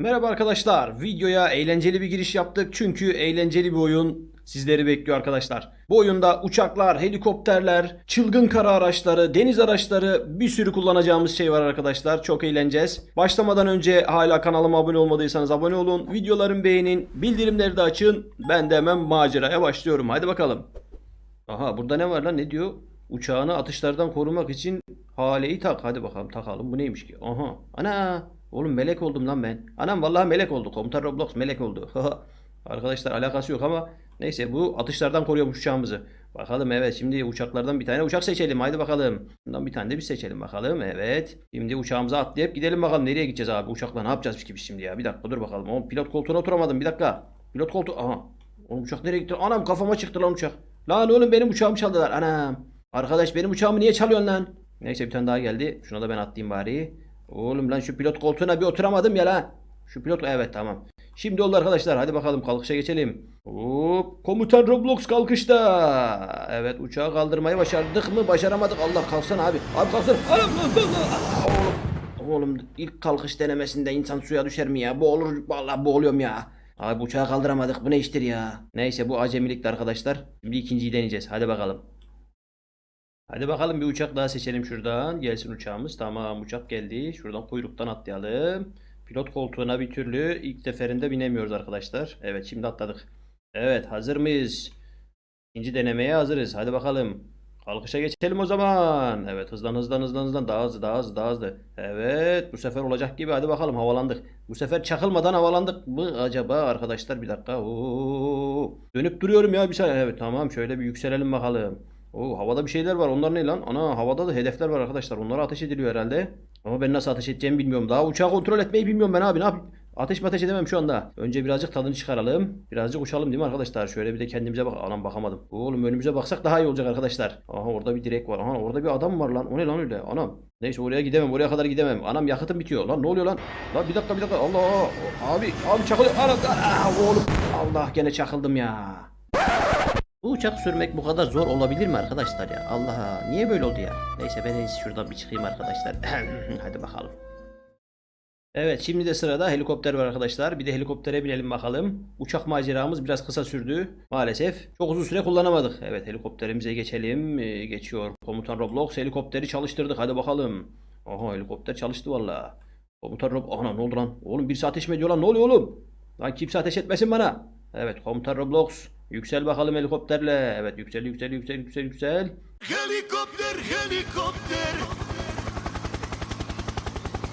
Merhaba arkadaşlar. Videoya eğlenceli bir giriş yaptık. Çünkü eğlenceli bir oyun sizleri bekliyor arkadaşlar. Bu oyunda uçaklar, helikopterler, çılgın kara araçları, deniz araçları bir sürü kullanacağımız şey var arkadaşlar. Çok eğleneceğiz. Başlamadan önce hala kanalıma abone olmadıysanız abone olun. Videolarımı beğenin. Bildirimleri de açın. Ben de hemen maceraya başlıyorum. Hadi bakalım. Aha burada ne var lan ne diyor? Uçağını atışlardan korumak için haleyi tak. Hadi bakalım takalım. Bu neymiş ki? Aha. Ana. Oğlum melek oldum lan ben. Anam vallahi melek oldu. Komutan Roblox melek oldu. Arkadaşlar alakası yok ama neyse bu atışlardan koruyormuş uçağımızı. Bakalım evet şimdi uçaklardan bir tane uçak seçelim. Haydi bakalım. Bundan bir tane de biz seçelim bakalım. Evet. Şimdi uçağımıza atlayıp gidelim bakalım. Nereye gideceğiz abi? Uçakla ne yapacağız ki biz şimdi ya? Bir dakika dur bakalım. Oğlum pilot koltuğuna oturamadım. Bir dakika. Pilot koltuğu. Aha. Oğlum uçak nereye gitti? Anam kafama çıktı lan uçak. Lan oğlum benim uçağımı çaldılar. Anam. Arkadaş benim uçağımı niye çalıyorsun lan? Neyse bir tane daha geldi. Şuna da ben atlayayım bari. Oğlum lan şu pilot koltuğuna bir oturamadım ya lan. Şu pilot evet tamam. Şimdi oldu arkadaşlar hadi bakalım kalkışa geçelim. Hop komutan Roblox kalkışta. Evet uçağı kaldırmayı başardık mı başaramadık. Allah kalksana abi. Abi kalksana. Oğlum, oğlum ilk kalkış denemesinde insan suya düşer mi ya? Boğulur vallahi boğuluyorum ya. Abi uçağı kaldıramadık bu ne iştir ya? Neyse bu acemilikti arkadaşlar. Şimdi ikinciyi deneyeceğiz. Hadi bakalım. Hadi bakalım bir uçak daha seçelim şuradan. Gelsin uçağımız. Tamam uçak geldi. Şuradan kuyruktan atlayalım. Pilot koltuğuna bir türlü ilk seferinde binemiyoruz arkadaşlar. Evet şimdi atladık. Evet hazır mıyız? İkinci denemeye hazırız. Hadi bakalım. Kalkışa geçelim o zaman. Evet hızlan hızlan hızlan hızlan. Daha hızlı daha hızlı daha hızlı. Evet bu sefer olacak gibi. Hadi bakalım havalandık. Bu sefer çakılmadan havalandık mı acaba arkadaşlar? Bir dakika. Oo. Dönüp duruyorum ya bir saniye. Evet tamam şöyle bir yükselelim bakalım. Oo, havada bir şeyler var. Onlar ne lan? Ana havada da hedefler var arkadaşlar. Onlara ateş ediliyor herhalde. Ama ben nasıl ateş edeceğimi bilmiyorum. Daha uçağı kontrol etmeyi bilmiyorum ben abi. Ne yapayım? Ateş mi ateş edemem şu anda. Önce birazcık tadını çıkaralım. Birazcık uçalım değil mi arkadaşlar? Şöyle bir de kendimize bak. Anam bakamadım. Oğlum önümüze baksak daha iyi olacak arkadaşlar. Aha orada bir direk var. Aha orada bir adam var lan. O ne lan öyle? Anam. Neyse oraya gidemem. Oraya kadar gidemem. Anam yakıtım bitiyor. Lan ne oluyor lan? Lan bir dakika bir dakika. Allah. Abi abi çakılıyor. Anam. Aa, oğlum. Allah gene çakıldım ya. Bu uçak sürmek bu kadar zor olabilir mi arkadaşlar ya? Allah niye böyle oldu ya? Neyse ben en şuradan bir çıkayım arkadaşlar. Hadi bakalım. Evet şimdi de sırada helikopter var arkadaşlar. Bir de helikoptere binelim bakalım. Uçak maceramız biraz kısa sürdü. Maalesef çok uzun süre kullanamadık. Evet helikopterimize geçelim. Ee, geçiyor. Komutan Roblox helikopteri çalıştırdık. Hadi bakalım. Aha helikopter çalıştı valla. Komutan Roblox. Ana ne oldu lan? Oğlum birisi ateş mi ediyor lan? Ne oluyor oğlum? Lan kimse ateş etmesin bana. Evet komutan Roblox. Yüksel bakalım helikopterle. Evet yüksel yüksel yüksel yüksel yüksel. Helikopter, helikopter.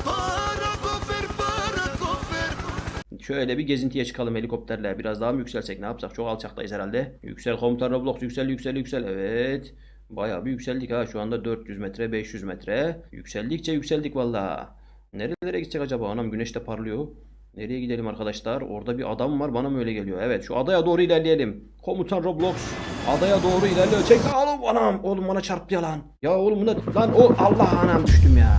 Parakofer, parakofer. Şöyle bir gezintiye çıkalım helikopterle. Biraz daha mı yükselsek ne yapsak? Çok alçaktayız herhalde. Yüksel komutan Roblox yüksel yüksel yüksel. Evet. Bayağı bir yükseldik ha. Şu anda 400 metre 500 metre. Yükseldikçe yükseldik valla. Nerelere gidecek acaba? Anam güneş de parlıyor. Nereye gidelim arkadaşlar? Orada bir adam var bana mı öyle geliyor? Evet şu adaya doğru ilerleyelim. Komutan Roblox adaya doğru ilerliyor. Çek oğlum anam. Oğlum bana çarptı ya lan. Ya oğlum buna lan o Allah anam düştüm ya.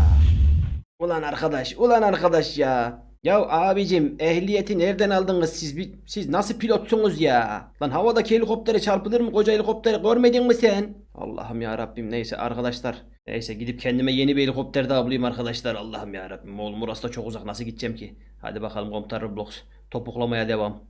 Ulan arkadaş, ulan arkadaş ya. Ya abicim ehliyeti nereden aldınız siz? Siz nasıl pilotsunuz ya? Lan havadaki helikoptere çarpılır mı koca helikoptere görmedin mi sen? Allah'ım ya Rabbim neyse arkadaşlar. Neyse gidip kendime yeni bir helikopter daha bulayım arkadaşlar. Allah'ım ya Rabbim. Oğlum burası da çok uzak nasıl gideceğim ki? Hadi bakalım komutan Roblox. Topuklamaya devam.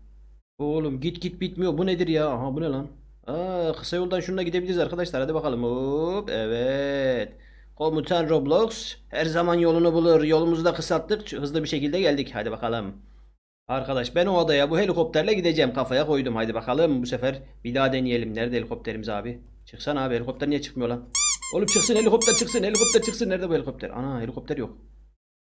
Oğlum git git bitmiyor. Bu nedir ya? Aha bu ne lan? Aa, kısa yoldan şununla gidebiliriz arkadaşlar. Hadi bakalım. Hop evet. Komutan Roblox her zaman yolunu bulur. Yolumuzu da kısalttık. Hızlı bir şekilde geldik. Hadi bakalım. Arkadaş ben o adaya bu helikopterle gideceğim. Kafaya koydum. Hadi bakalım bu sefer bir daha deneyelim. Nerede helikopterimiz abi? Çıksana abi helikopter niye çıkmıyor lan? Oğlum çıksın helikopter çıksın. Helikopter çıksın. Nerede bu helikopter? Ana helikopter yok.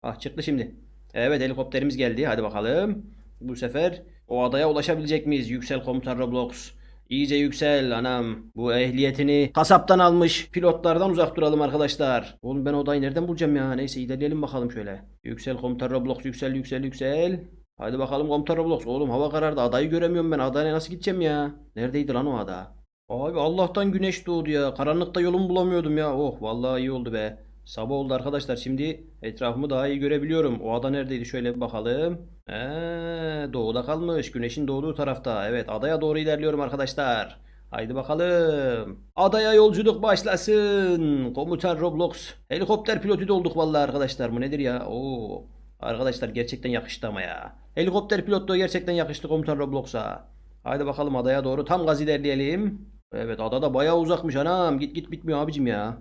Ah çıktı şimdi. Evet helikopterimiz geldi. Hadi bakalım. Bu sefer o adaya ulaşabilecek miyiz? Yüksel komutan Roblox. İyice yüksel anam. Bu ehliyetini kasaptan almış. Pilotlardan uzak duralım arkadaşlar. Oğlum ben odayı nereden bulacağım ya? Neyse ilerleyelim bakalım şöyle. Yüksel komutan Roblox yüksel yüksel yüksel. Hadi bakalım komutan Roblox. Oğlum hava karardı. Adayı göremiyorum ben. Adaya nasıl gideceğim ya? Neredeydi lan o ada? Abi Allah'tan güneş doğdu ya. Karanlıkta yolumu bulamıyordum ya. Oh vallahi iyi oldu be. Sabah oldu arkadaşlar. Şimdi etrafımı daha iyi görebiliyorum. O ada neredeydi? Şöyle bir bakalım. Ee, doğuda kalmış. Güneşin doğduğu tarafta. Evet adaya doğru ilerliyorum arkadaşlar. Haydi bakalım. Adaya yolculuk başlasın. Komutan Roblox. Helikopter pilotu da olduk vallahi arkadaşlar. Bu nedir ya? Oo. Arkadaşlar gerçekten yakıştı ama ya. Helikopter pilotluğu gerçekten yakıştı komutan Roblox'a. Haydi bakalım adaya doğru tam gaz ilerleyelim. Evet ada da bayağı uzakmış anam. Git git bitmiyor abicim ya.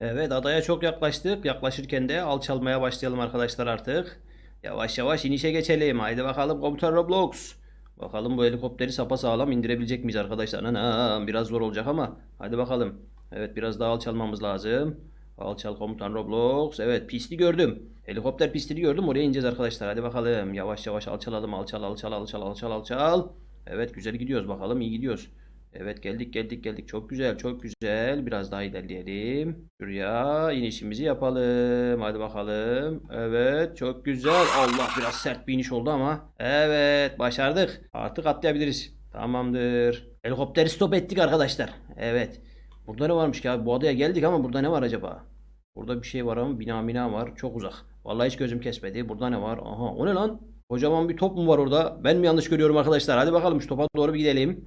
Evet adaya çok yaklaştık. Yaklaşırken de alçalmaya başlayalım arkadaşlar artık. Yavaş yavaş inişe geçelim. Haydi bakalım komutan Roblox. Bakalım bu helikopteri sapasağlam indirebilecek miyiz arkadaşlar? Anam biraz zor olacak ama. Hadi bakalım. Evet biraz daha alçalmamız lazım. Alçal komutan Roblox. Evet pisti gördüm. Helikopter pistini gördüm. Oraya ineceğiz arkadaşlar. Hadi bakalım. Yavaş yavaş alçalalım. Alçal alçal alçal alçal alçal. Evet güzel gidiyoruz bakalım. iyi gidiyoruz. Evet geldik geldik geldik. Çok güzel çok güzel. Biraz daha ilerleyelim. Şuraya inişimizi yapalım. Hadi bakalım. Evet çok güzel. Allah biraz sert bir iniş oldu ama. Evet başardık. Artık atlayabiliriz. Tamamdır. Helikopteri stop ettik arkadaşlar. Evet. Burada ne varmış ki abi? Bu adaya geldik ama burada ne var acaba? Burada bir şey var ama bina bina var. Çok uzak. Vallahi hiç gözüm kesmedi. Burada ne var? Aha o ne lan? Kocaman bir top mu var orada? Ben mi yanlış görüyorum arkadaşlar? Hadi bakalım şu topa doğru bir gidelim.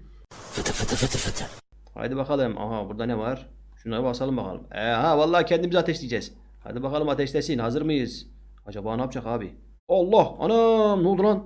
Fıtı fıtı fıtı fıtı. Haydi bakalım. Aha burada ne var? Şuna basalım bakalım. Ee, ha vallahi kendimizi ateşleyeceğiz. Hadi bakalım ateşlesin. Hazır mıyız? Acaba ne yapacak abi? Allah! Anam! Ne oldu lan?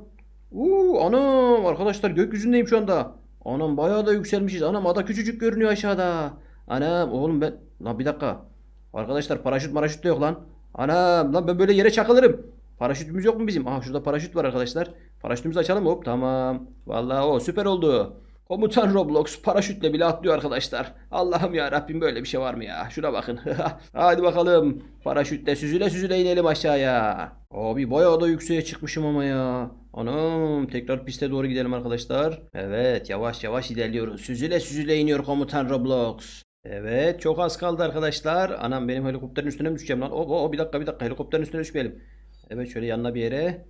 Uuu anam! Arkadaşlar gökyüzündeyim şu anda. Anam bayağı da yükselmişiz. Anam ada küçücük görünüyor aşağıda. Anam oğlum ben... Lan bir dakika. Arkadaşlar paraşüt maraşüt de yok lan. Anam lan ben böyle yere çakılırım. Paraşütümüz yok mu bizim? Aha şurada paraşüt var arkadaşlar. Paraşütümüzü açalım hop tamam. Vallahi o süper oldu. Komutan Roblox paraşütle bile atlıyor arkadaşlar. Allah'ım ya Rabbim böyle bir şey var mı ya? Şuna bakın. Hadi bakalım. Paraşütle süzüle süzüle inelim aşağıya. Abi bayağı da yükseğe çıkmışım ama ya. Anam tekrar piste doğru gidelim arkadaşlar. Evet yavaş yavaş ilerliyoruz. Süzüle süzüle iniyor komutan Roblox. Evet çok az kaldı arkadaşlar. Anam benim helikopterin üstüne mi düşeceğim lan? O, o, o, bir dakika bir dakika helikopterin üstüne düşmeyelim. Evet şöyle yanına bir yere.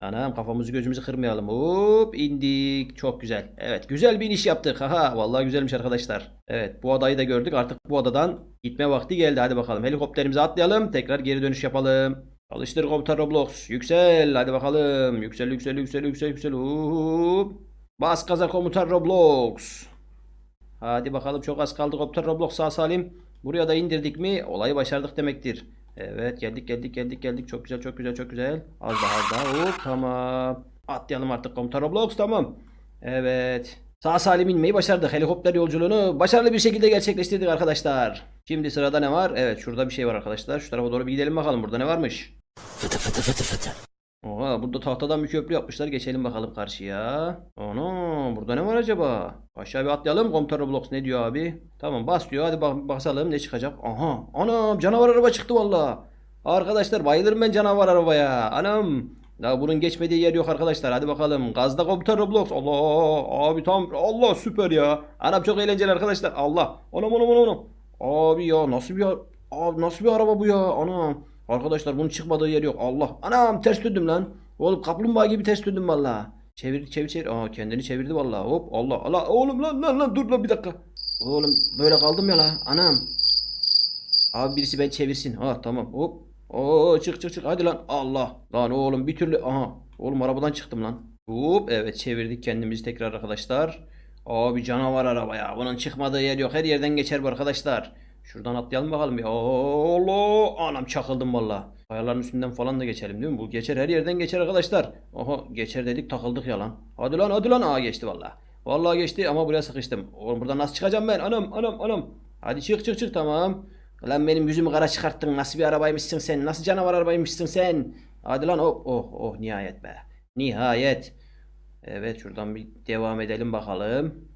Anam kafamızı gözümüzü kırmayalım. Hop indik. Çok güzel. Evet güzel bir iniş yaptık. Haha vallahi güzelmiş arkadaşlar. Evet bu adayı da gördük. Artık bu adadan gitme vakti geldi. Hadi bakalım helikopterimize atlayalım. Tekrar geri dönüş yapalım. Çalıştır komutan Roblox. Yüksel. Hadi bakalım. Yüksel yüksel yüksel yüksel yüksel. Hop. Bas gaza komutan Roblox. Hadi bakalım çok az kaldı komutan Roblox sağ salim. Buraya da indirdik mi olayı başardık demektir. Evet geldik geldik geldik geldik. Çok güzel çok güzel çok güzel. Az daha az daha. Hop tamam. Atlayalım artık komutan Roblox tamam. Evet. Sağ salim inmeyi başardık. Helikopter yolculuğunu başarılı bir şekilde gerçekleştirdik arkadaşlar. Şimdi sırada ne var? Evet şurada bir şey var arkadaşlar. Şu tarafa doğru bir gidelim bakalım. Burada ne varmış? Fıtı fıtı fıtı fıtı. Oha burada tahtadan bir köprü yapmışlar. Geçelim bakalım karşıya. Ana burada ne var acaba? Aşağı bir atlayalım. Komutan Roblox ne diyor abi? Tamam bas diyor. Hadi bak basalım ne çıkacak? Aha anam canavar araba çıktı valla. Arkadaşlar bayılırım ben canavar arabaya. Anam. Ya bunun geçmediği yer yok arkadaşlar. Hadi bakalım. Gazda komutan Roblox. Allah abi tam Allah süper ya. Anam çok eğlenceli arkadaşlar. Allah. Anam anam. anam. Abi ya nasıl bir abi nasıl bir araba bu ya? Anam. Arkadaşlar bunun çıkmadığı yer yok. Allah. Anam ters döndüm lan. Oğlum kaplumbağa gibi ters döndüm valla. Çevir çevir çevir. Aa kendini çevirdi valla. Hop Allah Allah. Oğlum lan lan lan dur lan bir dakika. Oğlum böyle kaldım ya la. Anam. Abi birisi ben çevirsin. Ha tamam. Hop. Oo çık çık çık. Hadi lan. Allah. Lan oğlum bir türlü. Aha. Oğlum arabadan çıktım lan. Hop. Evet çevirdik kendimizi tekrar arkadaşlar. Abi canavar araba ya. Bunun çıkmadığı yer yok. Her yerden geçer bu arkadaşlar. Şuradan atlayalım bakalım bir. Allah. Anam çakıldım valla. Kayaların üstünden falan da geçelim değil mi? Bu geçer her yerden geçer arkadaşlar. Oha geçer dedik takıldık ya lan. Hadi lan hadi lan. Aa geçti valla. Vallahi geçti ama buraya sıkıştım. Oğlum buradan nasıl çıkacağım ben? Anam anam anam. Hadi çık çık çık tamam. Lan benim yüzümü kara çıkarttın. Nasıl bir arabaymışsın sen? Nasıl canavar arabaymışsın sen? Hadi lan oh oh oh nihayet be. Nihayet. Evet şuradan bir devam edelim bakalım.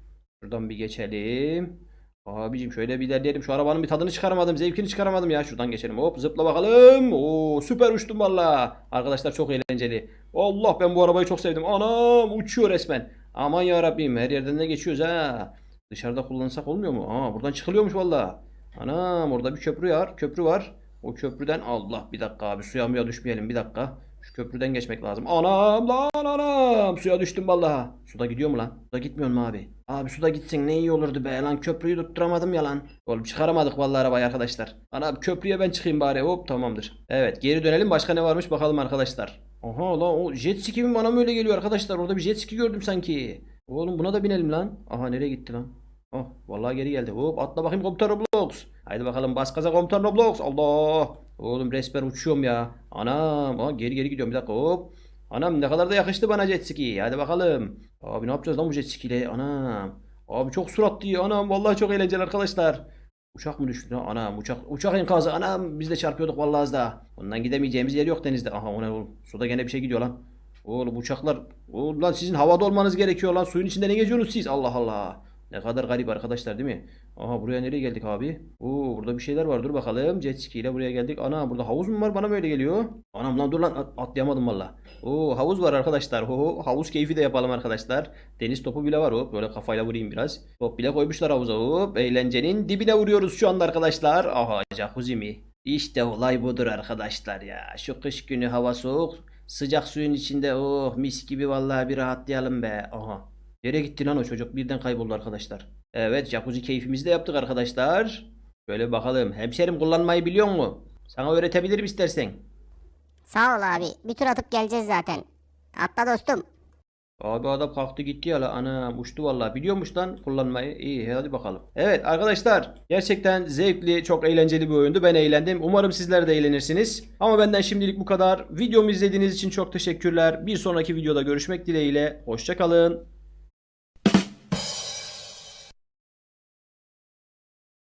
Şuradan bir geçelim. Abicim şöyle bir ilerleyelim. Şu arabanın bir tadını çıkaramadım. Zevkini çıkaramadım ya. Şuradan geçelim. Hop zıpla bakalım. Oo süper uçtum valla. Arkadaşlar çok eğlenceli. Allah ben bu arabayı çok sevdim. Anam uçuyor resmen. Aman ya Rabbim her yerden de geçiyoruz ha. Dışarıda kullansak olmuyor mu? Aa buradan çıkılıyormuş valla. Anam orada bir köprü var. Köprü var. O köprüden Allah bir dakika abi suya muya düşmeyelim bir dakika. Şu köprüden geçmek lazım. Anam lan anam. Suya düştüm vallahi. Suda gidiyor mu lan? Suda gitmiyor mu abi? Abi suda gitsin ne iyi olurdu be lan. Köprüyü tutturamadım ya lan. Oğlum çıkaramadık vallahi arabayı arkadaşlar. Ana köprüye ben çıkayım bari. Hop tamamdır. Evet geri dönelim. Başka ne varmış bakalım arkadaşlar. Aha lan o jet ski mi bana mı öyle geliyor arkadaşlar? Orada bir jet ski gördüm sanki. Oğlum buna da binelim lan. Aha nereye gitti lan? Oh vallahi geri geldi. Hop atla bakayım komutan Roblox. Haydi bakalım bas gaza komutan Roblox. Allah. Oğlum resmen uçuyorum ya. Anam. Aa, geri geri gidiyorum bir dakika hop. Anam ne kadar da yakıştı bana jet ski. Hadi bakalım. Abi ne yapacağız lan bu jet ski ile? Anam. Abi çok suratlı. Anam vallahi çok eğlenceli arkadaşlar. Uçak mı düştü? Anam uçak uçak enkazı. Anam biz de çarpıyorduk vallahi az daha. Ondan gidemeyeceğimiz yer yok denizde. Aha o ne oğlum? Suda gene bir şey gidiyor lan. Oğlum uçaklar. Oğlum lan sizin havada olmanız gerekiyor lan. Suyun içinde ne geziyorsunuz siz? Allah Allah. Ne kadar garip arkadaşlar değil mi? Aha buraya nereye geldik abi? Oo burada bir şeyler var. Dur bakalım. Jet ski ile buraya geldik. Ana burada havuz mu var? Bana mı öyle geliyor? Anam lan dur lan At- atlayamadım valla. Oo havuz var arkadaşlar. Oo, havuz keyfi de yapalım arkadaşlar. Deniz topu bile var. Hop böyle kafayla vurayım biraz. Top bile koymuşlar havuza. Hop eğlencenin dibine vuruyoruz şu anda arkadaşlar. Aha jacuzzi mi? İşte olay budur arkadaşlar ya. Şu kış günü hava soğuk. Sıcak suyun içinde oh mis gibi vallahi bir rahatlayalım be. Aha. Nereye gitti lan o çocuk? Birden kayboldu arkadaşlar. Evet jacuzzi keyfimizi de yaptık arkadaşlar. Böyle bakalım. Hemşerim kullanmayı biliyor mu? Sana öğretebilirim istersen. Sağ ol abi. Bir tur atıp geleceğiz zaten. Atla dostum. Abi adam kalktı gitti ya la anam uçtu vallahi biliyormuş lan kullanmayı iyi hadi bakalım. Evet arkadaşlar gerçekten zevkli çok eğlenceli bir oyundu ben eğlendim umarım sizler de eğlenirsiniz. Ama benden şimdilik bu kadar videomu izlediğiniz için çok teşekkürler bir sonraki videoda görüşmek dileğiyle hoşçakalın.